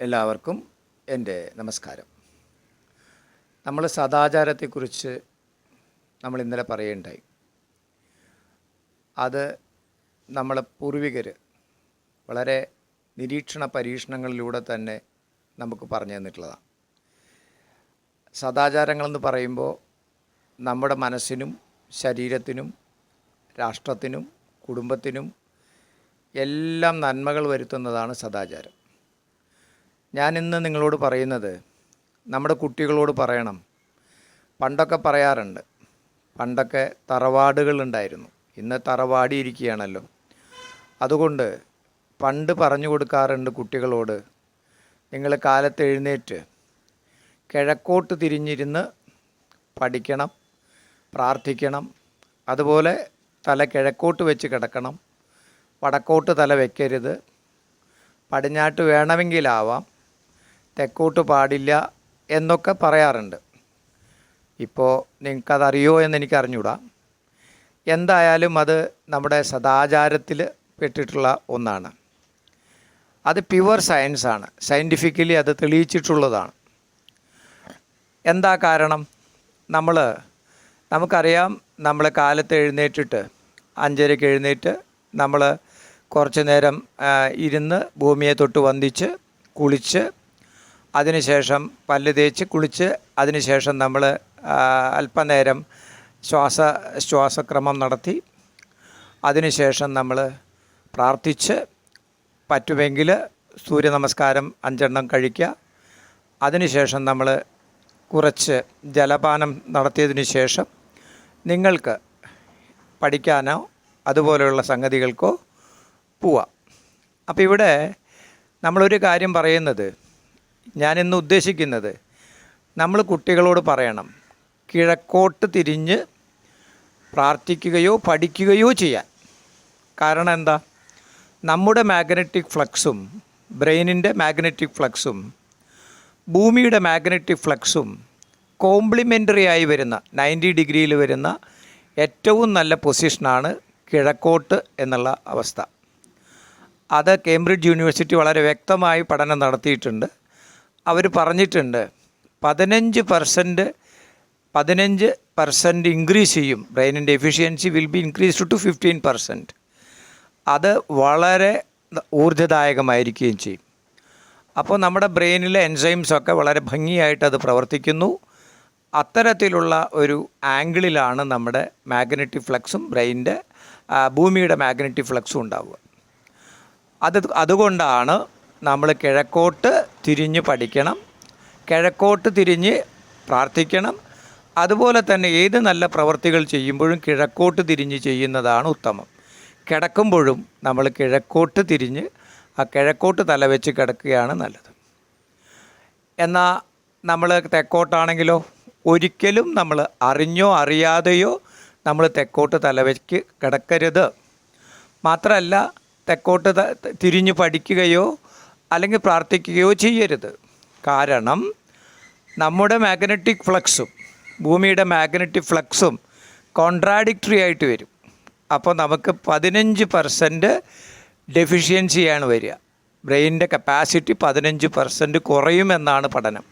എല്ലാവർക്കും എന്റെ നമസ്കാരം. നമ്മൾ സദാചാരത്തെക്കുറിച്ച് നമ്മൾ ഇന്നലെ പറയുകയുണ്ടായി. അത് നമ്മളെ പൂർവികർ വളരെ നിരീക്ഷണ പരീക്ഷണങ്ങളിലൂടെ തന്നെ നമുക്ക് പറഞ്ഞു തന്നിട്ടുള്ളതാണ്. സദാചാരങ്ങളെന്ന് പറയുമ്പോൾ നമ്മുടെ മനസ്സിനും ശരീരത്തിനും രാഷ്ട്രത്തിനും കുടുംബത്തിനും എല്ലാം നന്മകൾ വരുത്തുന്നതാണ് സദാചാരം. ഞാൻ ഇന്ന് നിങ്ങളോട് പറയുന്നത് നമ്മുടെ കുട്ടികളോട് പറയണം. പണ്ടൊക്കെ പറയാറുണ്ട്. പണ്ടൊക്കെ തറവാടുകളുണ്ടായിരുന്നു ഇന്ന് തറവാടി ഇരിക്കുകയാണല്ലോ. അതുകൊണ്ട് പണ്ട് പറഞ്ഞു കൊടുക്കാറുണ്ട് കുട്ടികളോട് നിങ്ങൾ കാലത്ത് എഴുന്നേറ്റ് കിഴക്കോട്ട് തിരിഞ്ഞിരുന്ന് പഠിക്കണം പ്രാർത്ഥിക്കണം. അതുപോലെ തല കിഴക്കോട്ട് വെച്ച് കിടക്കണം. വടക്കോട്ട് തല വെക്കരുത്. പടിഞ്ഞാട്ട് വേണമെങ്കിലാവാം. തെക്കോട്ട് പാടില്ല എന്നൊക്കെ പറയാറുണ്ട്. ഇപ്പോൾ നിങ്ങൾക്കതറിയോ എന്ന് എനിക്ക് അറിഞ്ഞൂടാ എന്തായാലും അത് നമ്മുടെ സദാചാരത്തിൽ പെട്ടിട്ടുള്ള ഒന്നാണ്. അത് പ്യുവർ സയൻസാണ് സയന്റിഫിക്കലി അത് തെളിയിച്ചിട്ടുള്ളതാണ്. എന്താ കാരണം? നമ്മൾ നമുക്കറിയാം നമ്മൾ കാലത്ത് എഴുന്നേറ്റിട്ട് അഞ്ചരയ്ക്ക് എഴുന്നേറ്റ് നമ്മൾ കുറച്ച് നേരം ഇരുന്ന് ഭൂമിയെ തൊട്ട് വന്ദിച്ച് കുളിച്ച് അതിനുശേഷം പല്ല് തേച്ച് കുളിച്ച് അതിനുശേഷം നമ്മൾ അല്പനേരം ശ്വാസ ശ്വാസക്രമം നടത്തി. അതിനുശേഷം നമ്മൾ പ്രാർത്ഥിച്ച് പറ്റുമെങ്കിൽ സൂര്യ നമസ്കാരം അഞ്ചെണ്ണം കഴിക്കുക. അതിനുശേഷം നമ്മൾ കുറച്ച് ജലപാനം നടത്തിയതിനു ശേഷം നിങ്ങൾക്ക് പഠിക്കാനോ അതുപോലെയുള്ള സംഗതികൾക്കോ പോവാം. അപ്പോൾ ഇവിടെ നമ്മളൊരു കാര്യം പറയുന്നത് ഞാനിന്ന് ഉദ്ദേശിക്കുന്നത് നമ്മൾ കുട്ടികളോട് പറയണം കിഴക്കോട്ട് തിരിഞ്ഞ് പ്രാർത്ഥിക്കുകയോ പഠിക്കുകയോ ചെയ്യാൻ. കാരണം എന്താ? നമ്മുടെ മാഗ്നറ്റിക് ഫ്ലക്സും ബ്രെയിനിന്റെ മാഗ്നറ്റിക് ഫ്ലക്സും ഭൂമിയുടെ മാഗ്നറ്റിക് ഫ്ലക്സും കോംപ്ലിമെന്ററി ആയി വരുന്ന നയന്റി ഡിഗ്രിയിൽ വരുന്ന ഏറ്റവും നല്ല പൊസിഷനാണ് കിഴക്കോട്ട് എന്നുള്ള അവസ്ഥ. അത് കേംബ്രിഡ്ജ് യൂണിവേഴ്സിറ്റി വളരെ വ്യക്തമായി പഠനം നടത്തിയിട്ടുണ്ട്. അവർ പറഞ്ഞിട്ടുണ്ട് പതിനഞ്ച് പെർസെന്റ് പതിനഞ്ച് പെർസെന്റ് ഇൻക്രീസ് ചെയ്യും. ബ്രെയിനിന്റെ efficiency will be increased to fifteen percent അത് വളരെ ഊർജദായകമായിരിക്കുകയും ചെയ്യും. അപ്പോൾ നമ്മുടെ ബ്രെയിനിലെ എൻസൈംസൊക്കെ വളരെ ഭംഗിയായിട്ട് അത് പ്രവർത്തിക്കുന്നു. അത്തരത്തിലുള്ള ഒരു ആംഗിളിലാണ് നമ്മുടെ മാഗ്നറ്റിക് ഫ്ലക്സും ബ്രെയിനിന്റെ ഭൂമിയുടെ മാഗ്നറ്റിക് ഫ്ലക്സും ഉണ്ടാവുക. അത് അതുകൊണ്ടാണ് നമ്മൾ കിഴക്കോട്ട് തിരിഞ്ഞ് പഠിക്കണം. കിഴക്കോട്ട് തിരിഞ്ഞ് പ്രാർത്ഥിക്കണം. അതുപോലെ തന്നെ ഏത് നല്ല പ്രവർത്തികൾ ചെയ്യുമ്പോഴും കിഴക്കോട്ട് തിരിഞ്ഞ് ചെയ്യുന്നതാണ് ഉത്തമം. കിടക്കുമ്പോഴും നമ്മൾ കിഴക്കോട്ട് തിരിഞ്ഞ് ആ കിഴക്കോട്ട് തലവെച്ച് കിടക്കുകയാണ് നല്ലത്. എന്നാൽ നമ്മൾ തെക്കോട്ടാണെങ്കിലോ ഒരിക്കലും നമ്മൾ അറിഞ്ഞോ അറിയാതെയോ നമ്മൾ തെക്കോട്ട് തലവെച്ച് കിടക്കരുത്. മാത്രമല്ല തെക്കോട്ട് തിരിഞ്ഞ് പഠിക്കുകയോ അല്ലെങ്കിൽ പ്രാർത്ഥിക്കുകയോ ചെയ്യരുത്. കാരണം നമ്മുടെ മാഗ്നറ്റിക് ഫ്ലക്സും ഭൂമിയുടെ മാഗ്നറ്റിക് ഫ്ലക്സും കോൺട്രാഡിക്ടറി ആയിട്ട് വരും. അപ്പോൾ നമുക്ക് പതിനഞ്ച് പെർസെന്റ് ഡെഫിഷ്യൻസിയാണ് വരിക. ബ്രെയിനിന്റെ കപ്പാസിറ്റി പതിനഞ്ച് പെർസെന്റ് കുറയുമെന്നാണ് പഠനം.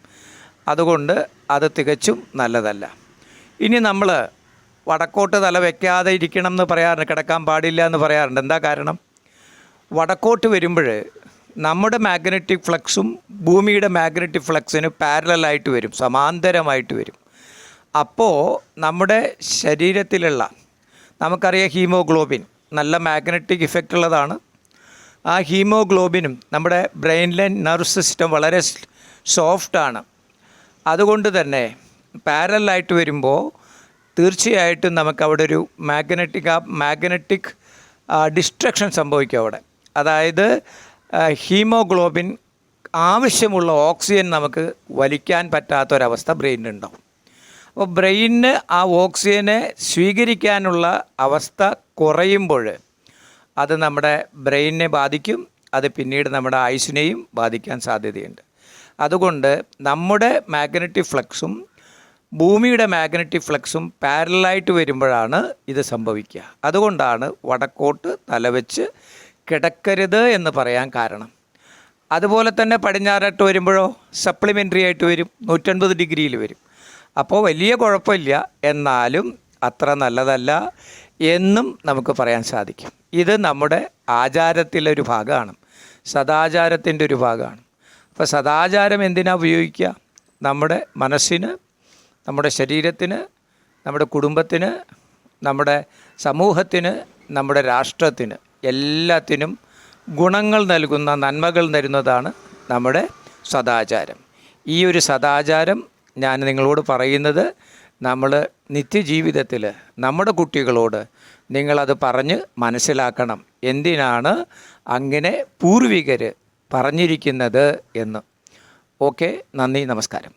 അതുകൊണ്ട് അത് തികച്ചും നല്ലതല്ല. ഇനി നമ്മൾ വടക്കോട്ട് തല വെക്കാതെ ഇരിക്കണം എന്ന് പറയാറുണ്ട് കിടക്കാൻ പാടില്ല എന്ന് പറയാറുണ്ട്. എന്താ കാരണം? വടക്കോട്ട് വരുമ്പോൾ നമ്മുടെ മാഗ്നറ്റിക് ഫ്ലക്സും ഭൂമിയുടെ മാഗ്നറ്റിക് ഫ്ലക്സിന് പാരലായിട്ട് വരും സമാന്തരമായിട്ട് വരും. അപ്പോൾ നമ്മുടെ ശരീരത്തിലുള്ള നമുക്കറിയാം ഹീമോഗ്ലോബിൻ നല്ല മാഗ്നറ്റിക് ഇഫക്റ്റ് ഉള്ളതാണ്. ആ ഹീമോഗ്ലോബിനും നമ്മുടെ ബ്രെയിനിലെ നെർവ് സിസ്റ്റം വളരെ സോഫ്റ്റാണ് അതുകൊണ്ട് തന്നെ പാരലായിട്ട് വരുമ്പോൾ തീർച്ചയായിട്ടും നമുക്ക് അവിടെ ഒരു മാഗ്നറ്റിക് ആ മാഗ്നറ്റിക് ഡിസ്ട്രക്ഷൻ സംഭവിക്കും അവിടെ. അതായത് ഹീമോഗ്ലോബിൻ ആവശ്യമുള്ള ഓക്സിജൻ നമുക്ക് വലിക്കാൻ പറ്റാത്തൊരവസ്ഥ ബ്രെയിനുണ്ടാവും അപ്പോൾ ബ്രെയിനിന് ആ ഓക്സിജനെ സ്വീകരിക്കാനുള്ള അവസ്ഥ കുറയുമ്പോൾ അത് നമ്മുടെ ബ്രെയിനിനെ ബാധിക്കും അത് പിന്നീട് നമ്മുടെ ആയുസിനെയും ബാധിക്കാൻ സാധ്യതയുണ്ട്. അതുകൊണ്ട് നമ്മുടെ മാഗ്നറ്റിക് ഫ്ലക്സും ഭൂമിയുടെ മാഗ്നറ്റിക് ഫ്ലക്സും പാരലായിട്ട് വരുമ്പോഴാണ് ഇത് സംഭവിക്കുക. അതുകൊണ്ടാണ് വടക്കോട്ട് തലവെച്ച് കിടക്കരുത് എന്ന് പറയാൻ കാരണം. അതുപോലെ തന്നെ പടിഞ്ഞാറായിട്ട് വരുമ്പോഴോ സപ്ലിമെന്ററി ആയിട്ട് വരും നൂറ്റൻപത് ഡിഗ്രിയിൽ വരും. അപ്പോൾ വലിയ കുഴപ്പമില്ല. എന്നാലും അത്ര നല്ലതല്ല എന്നും നമുക്ക് പറയാൻ സാധിക്കും. ഇത് നമ്മുടെ ആചാരത്തിലെ ഒരു ഭാഗമാണ്. സദാചാരത്തിന്റെ ഒരു ഭാഗമാണ്. അപ്പോൾ സദാചാരം എന്തിനാണ് ഉപയോഗിക്കുക? നമ്മുടെ മനസ്സിന് നമ്മുടെ ശരീരത്തിന് നമ്മുടെ കുടുംബത്തിന് നമ്മുടെ സമൂഹത്തിന് നമ്മുടെ രാഷ്ട്രത്തിന്. എല്ലാത്തിനും ഗുണങ്ങൾ നൽകുന്ന നന്മകൾ തരുന്നതാണ് നമ്മുടെ സദാചാരം. ഈ ഒരു സദാചാരം ഞാൻ നിങ്ങളോട് പറയുന്നത് നമ്മൾ നിത്യജീവിതത്തിൽ നമ്മുടെ കുട്ടികളോട് നിങ്ങളത് പറഞ്ഞ് മനസ്സിലാക്കണം. എന്തിനാണ് അങ്ങനെ പൂർവികർ പറഞ്ഞിരിക്കുന്നത് എന്ന്. ഓക്കെ നന്ദി നമസ്കാരം.